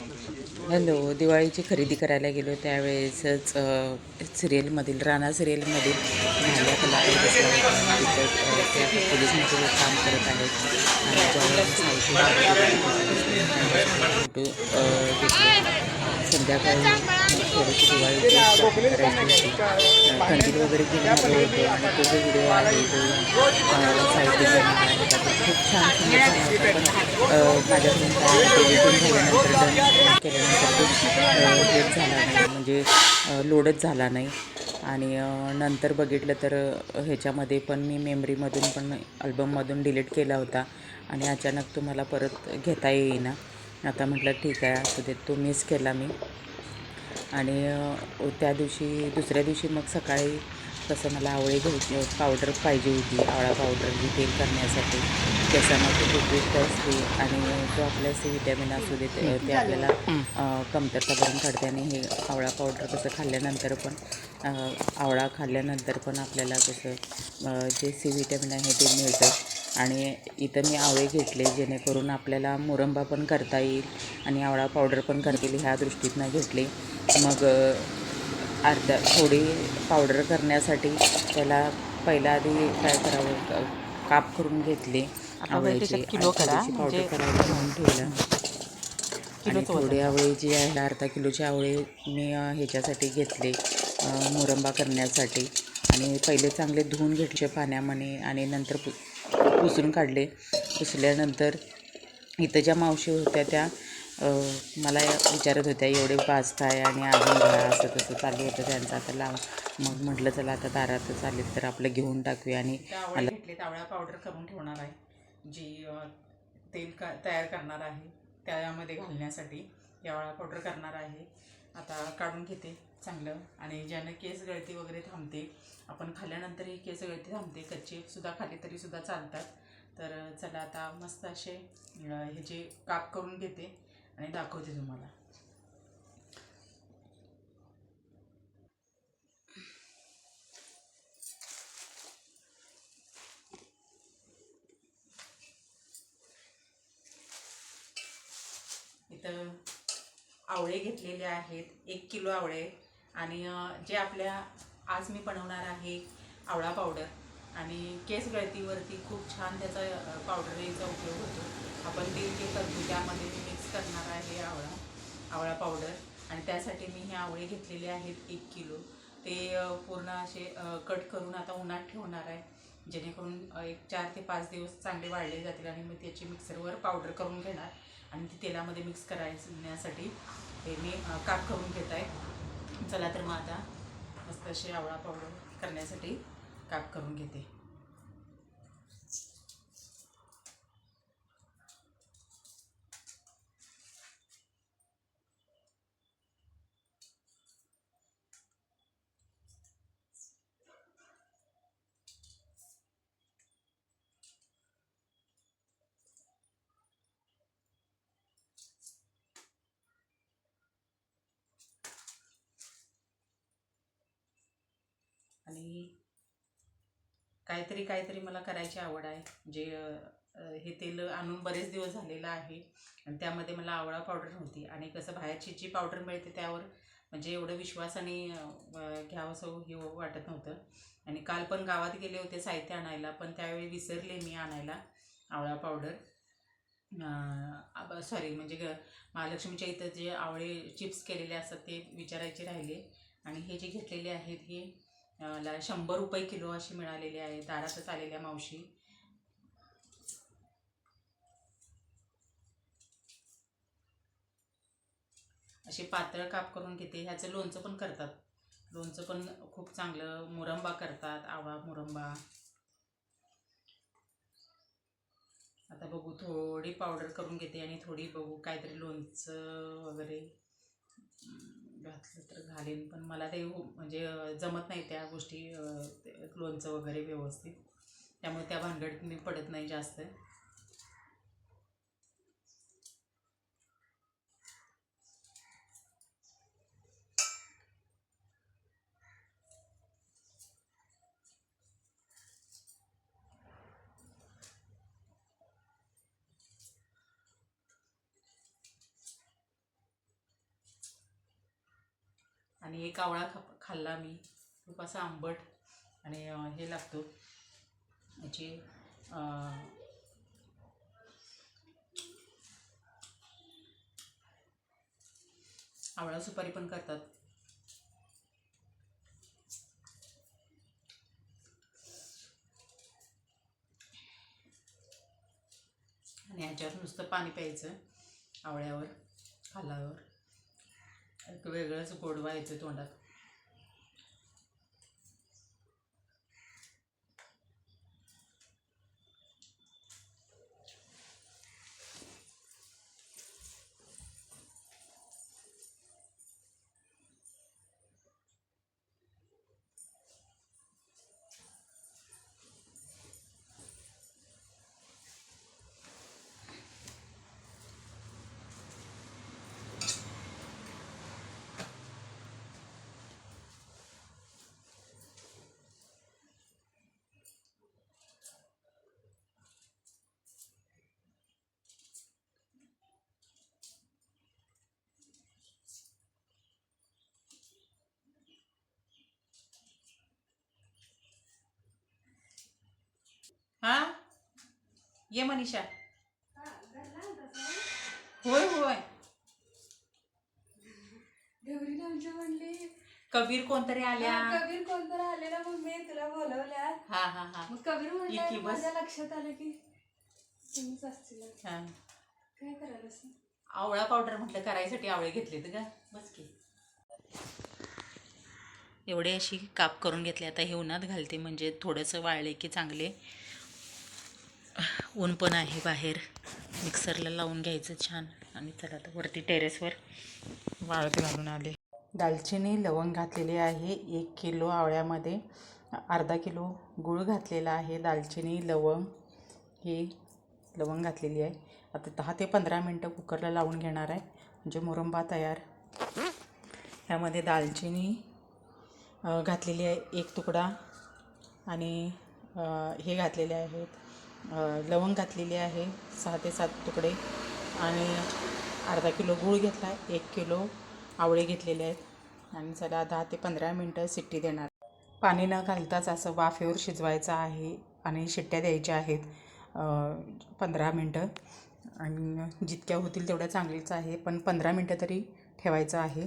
Hello दिवाळीची खरेदी करायला गेलो त्यावेळेसच सिरियलमधील राणा सिरियलमधील महिला कलाकार पोलीसमध्ये काम करत आहेत. फोटो घेतले. संध्याकाळी मग दिवाळीची होती वगैरे घेऊन होते आणि तो जो व्हिडिओ आहे तो साईड खूप छान माझ्या माझ्याकडून काय एडिटिंग झाल्यानंतर डन केल्यानंतर तो लेट झाला नाही म्हणजे लोडच झाला नाही आणि नंतर बघितलं तर ह्याच्यामध्ये पण मी मेमरीमधून पण अल्बममधून डिलीट केला होता आणि अचानक तुम्हाला परत घेता येईना आता म्हटलं ठीक आहे असं ते तो मिस केला मी आणि त्या दिवशी दुसऱ्या दिवशी मग सकाळी कसं मला आवळे घ्यायची पावडर पाहिजे होती आवळा पावडर जी करण्यासाठी. केसांना उपयुक्त असते आणि जो आपल्या सी विटॅमिन असू दे ते आपल्याला कमतरता भरून काढते आणि हे आवळा पावडर कसं खाल्ल्यानंतर पण आवळा खाल्ल्यानंतर पण आपल्याला कसं जे सी विटॅमिन आहे ते मिळतं. आणि इथं मी आवळे घेतले जेणेकरून आपल्याला मुरंबा पण करता येईल आणि आवळा पावडर पण करता येईल ह्या दृष्टीतनं घेतले. मग अर्धा थोडी पावडर करण्यासाठी त्याला पहिला आधी काय करावं काप करून घेतले आवळ्याचे किलो पावडर म्हणजे करायला म्हणून ठेवलं. आणि थोडे. आवळे जे आहे अर्धा किलोचे आवळे मी ह्याच्यासाठी घेतले मुरंबा करण्यासाठी. आणि पहिले चांगले धुवून घेतले पाण्यामध्ये आणि नंतर पुसून काढले. पुसल्यानंतर इथं ज्या मावशी होत्या त्या मला विचारत होत्या एवढे पाचताय आणि अजून घ्या असं तसं चालू होतं त्यांचं. आता लाव. मग म्हटलं चला आता दारातच आलेत तर आपलं घेऊन टाकूया. आणि आवळे घेतले. आवळा पावडर करून ठेवणार आहे. जी तेल का तयार करणार आहे त्यामध्ये घालण्यासाठी आवळा पावडर करणार आहे. आता काढून घेते. चांगलं. आणि ज्यानं केस गळती वगैरे थांबते आपण खाल्ल्यानंतर ही केस गळती थांबते कच्चे सुद्धा खाल्ले तरीसुद्धा चालतात. तर चला आता मस्त असे ह्याचे काप करून घेते आणि दाखवते तुम्हाला. इथं आवळे घेतलेले आहेत. एक किलो आवळे. आणि जे आपल्या आज मी बनवणार आहे आवळा पावडर आणि केस गळतीवरती खूप छान त्याचा अं, पावडरीचा उपयोग होतो. आपण ते जे करतो त्यामध्ये मी मिक्स करणार आहे आवळा आवळा पावडर आणि त्यासाठी मी हे आवळे घेतलेले आहेत एक किलो. ते पूर्ण असे कट करून आता उन्हात ठेवणार आहे. जेणेकरून एक चार ते पाच दिवस चांगले वाढले जातील आणि मी त्याची मिक्सरवर पावडर करून घेणार आणि ती तेलामध्ये मिक्स करायण्यासाठी हे मी काप करून घेत आहे. चला तर मग आता मस्त असे आवळा पावडर करण्यासाठी काप करून घेते. आणि काहीतरी काहीतरी मला करायची आवड आहे. जे हे तेल आणून बरेच दिवस झालेलं आहे आणि त्यामध्ये मला आवळा पावडर नव्हती आणि कसं बाहेरची जी पावडर मिळते त्यावर म्हणजे एवढं विश्वासाने घ्यावंसं हे वाटत नव्हतं. आणि काल पण गावात गेले होते साहित्य आणायला पण त्यावेळी विसरले मी आणायला आवळा पावडर. सॉरी म्हणजे ग महालक्ष्मीच्या इथं जे आवळे चिप्स केलेले असतात ते विचारायचे राहिले. आणि हे जे घेतलेले आहेत हे ला शंभर रुपये किलो अशी मिळालेली आहे दारातच आलेल्या मावशी. असे पातळ काप करून घेते. ह्याचं लोणचं पण करतात. लोणचं पण खूप चांगलं मुरंबा करतात आवळा मुरंबा. आता बघू थोडी पावडर करून घेते आणि थोडी बघू काहीतरी लोणचं वगैरे. घातलं तर घालेन पण मला ते म्हणजे जमत नाही त्या गोष्टी ते लोणचं वगैरे व्यवस्थित. त्यामुळे त्या भानगडीत मी पडत नाही जास्त. आणि एक आवळा खा खाल्ला मी. खूप असा आंबट आणि हे लागतो. म्हणजे, याची आवळा सुपारी पण करतात. आणि ह्याच्यावर नुसतं पाणी प्यायचं आवळ्यावर खाल्ल्यावर एक वेगळंच गोडवा येतो तोंडात. हा? ये मनीषा. होय होय. गौरी आमच्या म्हणली. कबीर कोणतरी आल्या? कबीर कोणतर आलेला मग मी तुला बोलवल्या हा हा हा. मग कबीर इतकी बस. माझ्या लक्षात आलं की तुम्हीच असतील. हा. काय करायला? आवळा पावडर म्हटलं करायसाठी आवळे घेतले का बस की. एवढे अशी काप करून घेतले. आता हे उन्हात घालते म्हणजे थोडंसं वाळले की चांगले. ऊन पण आहे बाहेर. मिक्सरला लावून घ्यायचं छान. आणि चला आता वरती टेरेसवर वाळत घालून आले. दालचिनी लवंग घातलेली आहे. एक किलो आवळ्यामध्ये. अर्धा किलो गूळ घातलेला आहे. दालचिनी लवंग. ही लवंग घातलेली आहे. आता दहा ते पंधरा मिनटं कुकरला लावून घेणार आहे. म्हणजे मुरंबा तयार. ह्यामध्ये दालचिनी घातलेली आहे. एक तुकडा. आणि हे घातलेले आहेत. लवंग घातलेली आहे सहा ते सात तुकडे. आणि अर्धा किलो गूळ घेतला आहे एक किलो आवळे घेतलेले आहेत आणि चला दहा ते पंधरा मिनटं शिट्टी देणार. पाणी न घालताच असं वाफेवर शिजवायचं आहे आणि शिट्ट्या द्यायच्या आहेत पंधरा मिनटं. आणि जितक्या होतील तेवढ्या चांगलीच आहे पण पंधरा मिनटं तरी ठेवायचं आहे.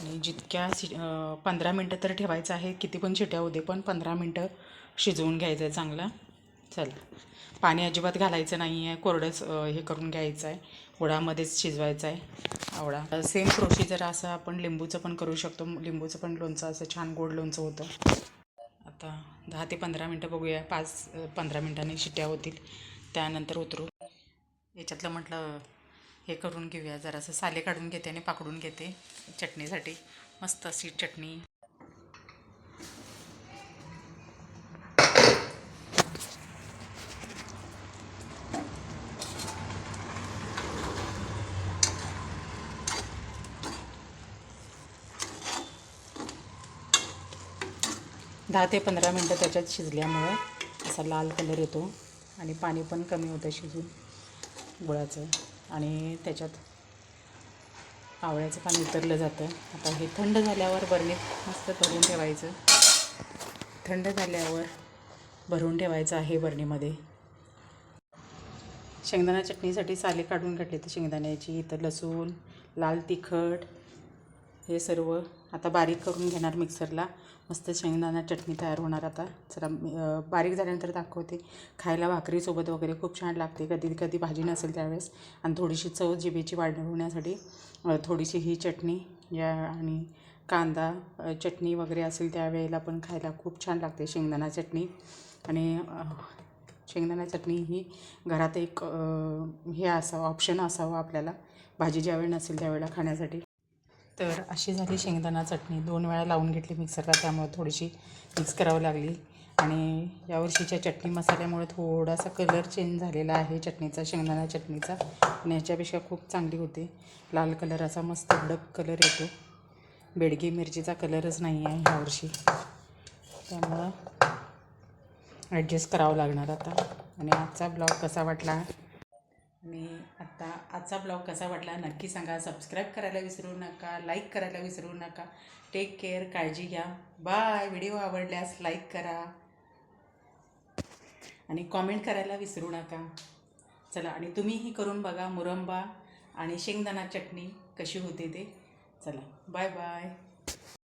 आणि जितक्या शि पंधरा मिनटं तर ठेवायचं आहे किती पण शिट्या होते पण पंधरा मिनटं शिजवून घ्यायचं आहे चांगला. चला. पाणी अजिबात घालायचं नाही आहे कोरडंच हे करून घ्यायचं आहे ओळामध्येच शिजवायचं आहे आवळा सेम प्रोसिजर असं आपण लिंबूचं पण करू शकतो. लिंबूचं पण लोणचं असं छान गोड लोणचं होतं. आता दहा ते पंधरा मिनटं बघूया. पाच पंधरा मिनटांनी शिट्या होतील. त्यानंतर उतरू. याच्यातलं म्हटलं हे करून घेऊया. जरासं साले काढून घेते आणि पाकडून घेते. चटणीसाठी. मस्त अशी चटणी. दहा ते पंधरा मिनटं त्याच्यात शिजल्यामुळं असा लाल कलर येतो आणि पाणी पण कमी होतं शिजून गुळाचं. आणि त्याच्यात आवळ्याचं पाणी उतरलं जातं. आता हे थंड झाल्यावर बरणीत मस्त भरून ठेवायचं. थंड झाल्यावर भरून ठेवायचं आहे बरणीमध्ये. शेंगदाणा चटणीसाठी साले काढून घेतले तर शेंगदाण्याची इथं लसूण लाल तिखट हे सर्व आता बारीक करून घेणार मिक्सरला. मस्त शेंगदाणा चटणी तयार होणार आता. चला बारीक झाल्यानंतर दाखवते. खायला भाकरीसोबत वगैरे खूप छान लागते. कधी कधी भाजी नसेल त्यावेळेस. आणि थोडीशी चव जिभेची वाढवण्यासाठी थोडीशी ही चटणी या आणि कांदा चटणी वगैरे असेल त्यावेळेला पण खायला खूप छान लागते शेंगदाणा चटणी. आणि शेंगदाणा चटणी ही घरात एक हे असावं ऑप्शन असावं आपल्याला. भाजी ज्यावेळी नसेल त्यावेळेला खाण्यासाठी. तर अशी झाली शेंगदाणा चटणी. दोन वेळा लावून घेतली मिक्सरला त्यामुळे थोडीशी मिक्स करावी लागली. आणि यावर्षीच्या चटणी मसाल्यामुळे थोडासा कलर चेंज झालेला आहे चटणीचा शेंगदाणा चटणीचा. आणि ह्याच्यापेक्षा खूप चांगली होते. लाल कलर असा मस्त भडक कलर येतो. बेडगी मिरचीचा कलरच नाही आहे ह्यावर्षी त्यामुळं ॲडजस्ट करावं लागणार आता. आणि आजचा ब्लॉग कसा वाटला? मी आत्ता आजचा ब्लॉग कसा वाटला नक्की सांगा. सबस्क्राईब करायला विसरू नका लाईक करायला विसरू नका. टेक केअर काळजी घ्या. बाय व्हिडिओ आवडल्यास लाईक करा. आणि कॉमेंट करायला विसरू नका. चला आणि तुम्हीही करून बघा मुरंबा आणि शेंगदाणा चटणी कशी होते ते. चला बाय बाय